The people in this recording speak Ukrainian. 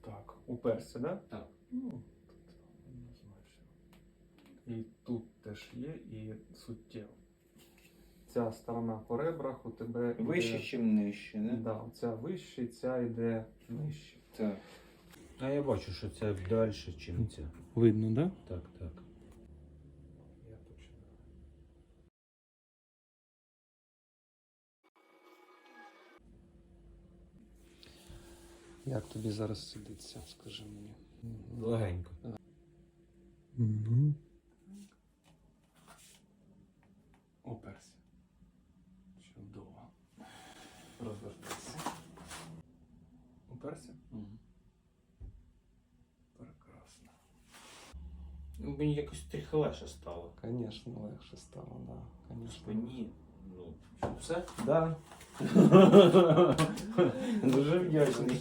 Так, уперся, да? Так. Ну, тут однозначно. І тут теж є, і суттєво. Ця сторона по ребрах у тебе йде- Вище ніж нижче, не? Да, ця вище, ця йде нижче. Так. А я бачу, що це далі, ніж ця. Видно, да? Так, так. Як тобі зараз сидиться, скажи мені? Легенько. Угу. Оперся. Чудово. Розвертайся. Оперся? Прекрасно. Ну, Мені якось трохи легше стало. Звісно, легше стало, да. В Конечно. спині. Ну, що, все? Да. Дуже вдячний.